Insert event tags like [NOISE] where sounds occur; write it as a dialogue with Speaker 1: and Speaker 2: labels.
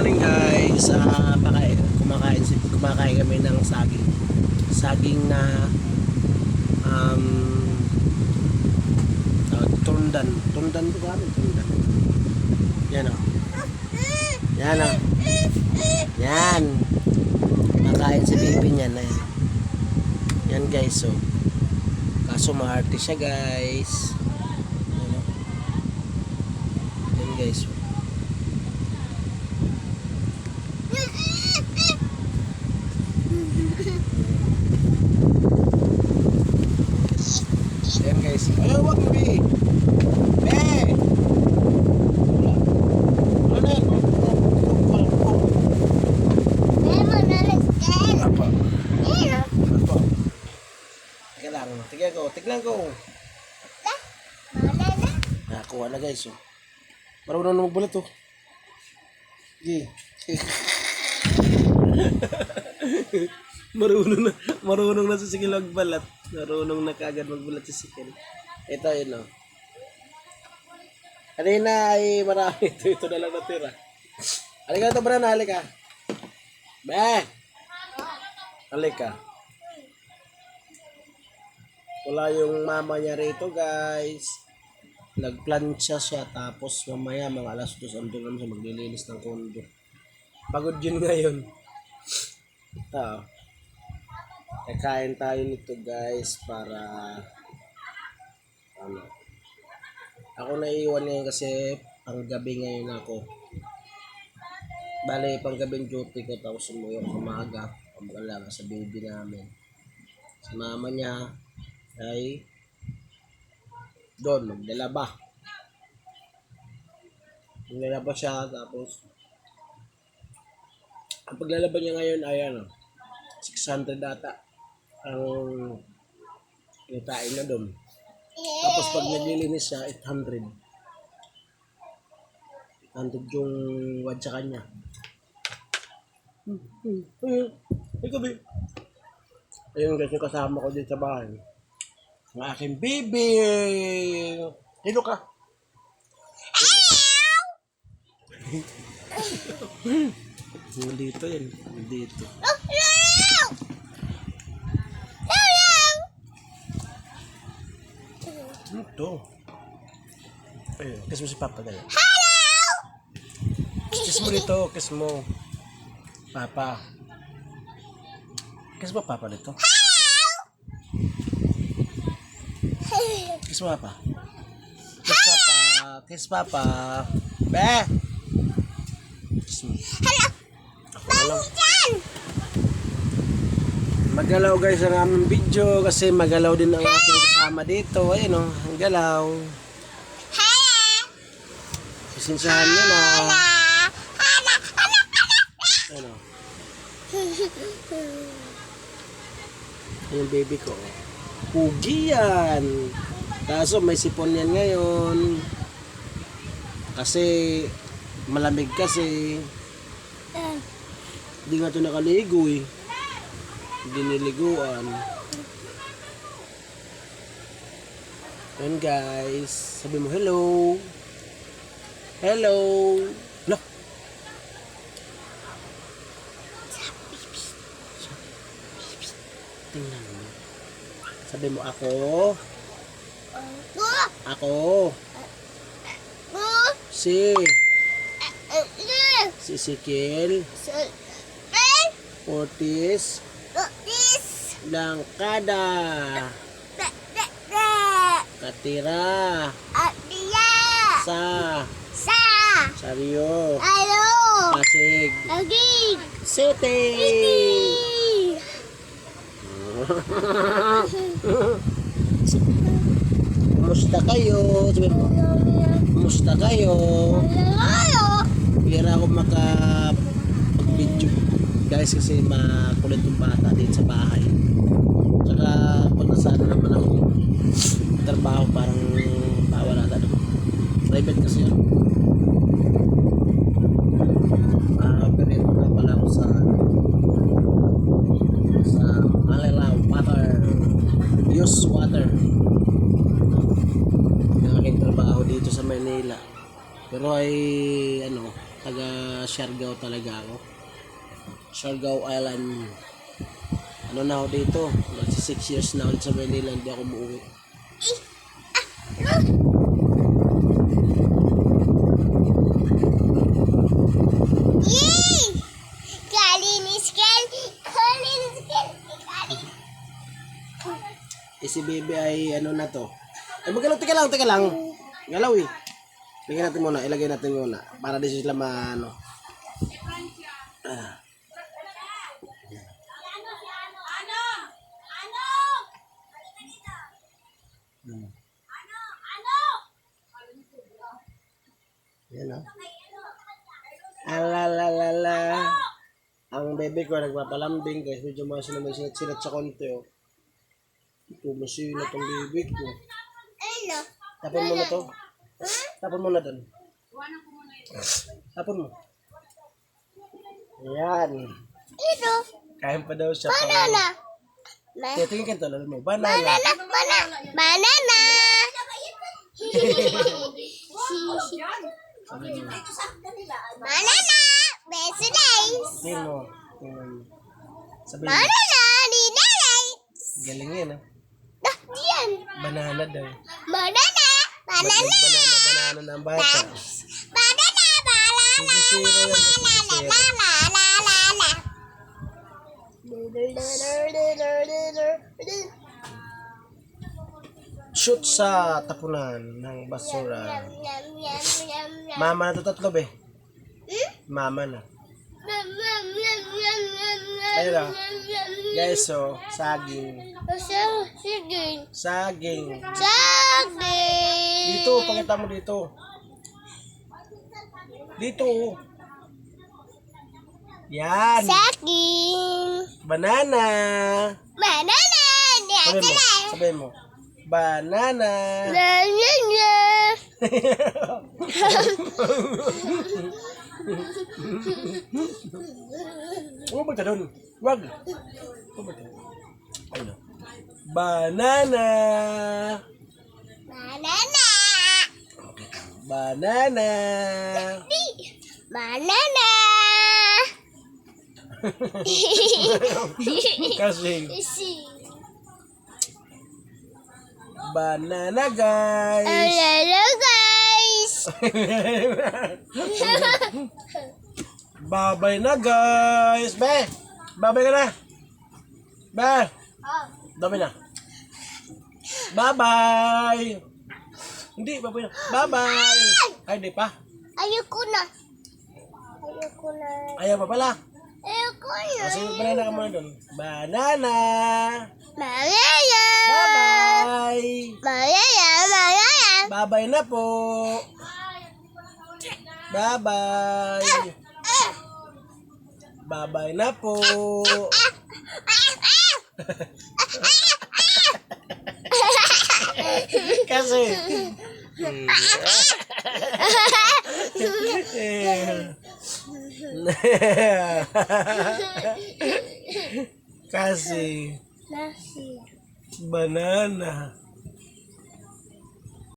Speaker 1: morning guys. Ah, pakain, kumakain, si- kumakain kami ng saging. Saging na um tawag, tundan. Tundan to kami, tundan. Yan o. Yan o. Yan. Kumakain si baby niyan na yan. Guys, so. Kaso maarte siya guys. Yan o. Yan guys, so. Ayan guys. Ay, wag mo be. Be. Tignan ko. Tignan ko. Nakakuha na guys. Oh. Marunong na magbulat oh. Gi. [LAUGHS] marunong na. Marunong na sa sikil magbalat. Marunong na kaagad magbulat sa sikil. Ito yun oh. Kanina ay marami [LAUGHS] ito. Ito na lang natira. Halika ito, Bran. Halika. Be! Halika. Wala yung mama niya rito, guys. Nagplancha siya tapos mamaya mga alas 2 andun naman siya maglilinis ng kondo. Pagod yun ngayon. Ito. Kakain tayo nito guys para ano. Ako naiiwan ngayon kasi panggabi ngayon ako. Bale, panggabing duty ko tapos umuwi ako sa maaga. Pamagalaga sa baby namin. Si mama niya ay doon, maglalaba. Maglalaba siya tapos ang paglalaba niya ngayon ay ano, 600 data ang kitain na doon. Tapos pag naglilinis siya, 800. 800 yung wad sa kanya. Hmm. Ikaw, babe. Ayun guys, yung kasama ko dito sa bahay. Ang aking baby! Hilo ka! Hello! dito yan. Dito. Ano to? Ayun, kiss mo si Papa dali. Hello! Kiss mo dito, kiss mo. Papa. Kiss mo Papa dito. Kiss mo Papa. Kiss Papa. Kiss Papa. Be! Kiss mo. Ako na lang. Magalaw guys ang aming video kasi magalaw din ang aking kasama dito. Ayun o, ang galaw. Pasinsahan nyo na. Ayun o. Ayun yung baby ko. Pugi yan. Kaso may sipon yan ngayon. Kasi malamig kasi. Hindi nga ito nakaligo eh. Hindi niliguan. Ayun guys. Sabi mo hello. Hello. Hello. Tingnan mo. Sabi mo ako. Ako. Si. Si Sikil. Ortiz. Langkada. Katira. Sa. Saryo. Pasig. City. Kumusta kayo? Sabi mo, kumusta kayo? Pira ako maka video guys kasi makulit yung bata din sa bahay. Tsaka pag nasano naman ako trabaho parang bawal ata no? Private kasi yun. Ah, operate na pala ako sa sa Malala Water Use Water yung aking trabaho dito sa Manila pero ay ano taga Siargao talaga ako. Siargao Island. Ano na ako dito? Magsi 6 years na ulit sa Manila, hindi ako!
Speaker 2: Kalinis.
Speaker 1: Eh si baby ay ano na to. Ay magalaw, teka lang, teka lang. Galaw eh. Lagyan natin muna, ilagay natin muna. Para di sila maano. Ah. Hmm. Yan o. Alalalala. Ang baby ko nagpapalambing guys. Medyo mga sila may sinat sa konti oh. Ito, masina tong baby ko.
Speaker 2: Ano?
Speaker 1: Tapon mo na to. Tapon mo na doon. Tapon mo. Ayan.
Speaker 2: Ito.
Speaker 1: Kain pa daw siya.
Speaker 2: Banana. Ma
Speaker 1: Kaya tingin ka talo mo. Banana.
Speaker 2: banana. Banana. Banana. Banana. Best days.
Speaker 1: Tingin mo. Tingin mo.
Speaker 2: Banana. Dinalay.
Speaker 1: Galing yan ah.
Speaker 2: Dah, diyan.
Speaker 1: Banana daw.
Speaker 2: Banana. Banana.
Speaker 1: Banana, banana ng bata.
Speaker 2: Banana. Banana. La la la la.
Speaker 1: Shoot sa tapunan ng basura. Mama na to tatlo be.
Speaker 2: Hmm?
Speaker 1: Mama na. Ayun. Guys, so, saging.
Speaker 2: Sige, sige.
Speaker 1: Saging. Dito, pakita mo dito. Dito. oh. Yan.
Speaker 2: Saging.
Speaker 1: Banana.
Speaker 2: Banana. Diyan
Speaker 1: Sabihin mo. Sabihin mo. Banana.
Speaker 2: Yum. [LAUGHS]
Speaker 1: Huwag ba doon? Wag. Huwag ba Ayun. Banana.
Speaker 2: Banana.
Speaker 1: Banana. [LAUGHS]
Speaker 2: Banana. [LAUGHS]
Speaker 1: Kasi
Speaker 2: Si.
Speaker 1: banana guys.
Speaker 2: Hello guys. [LAUGHS]
Speaker 1: Babay na guys. Be. Babay ka na. Be.
Speaker 2: Oh.
Speaker 1: Dami na. Bye-bye. Hindi, babay na. Bye-bye. Ay, di pa.
Speaker 2: Ayoko na. Ayoko na.
Speaker 1: Ayaw pa pala.
Speaker 2: Ayoko na.
Speaker 1: Kasi banana ka muna doon. Banana.
Speaker 2: Malaya.
Speaker 1: Bye-bye.
Speaker 2: Malaya. Malaya.
Speaker 1: Bye-bye na po. Bye-bye. Bye-bye na po. [LAUGHS] Kasi. Kasi
Speaker 2: Nasi.
Speaker 1: banana.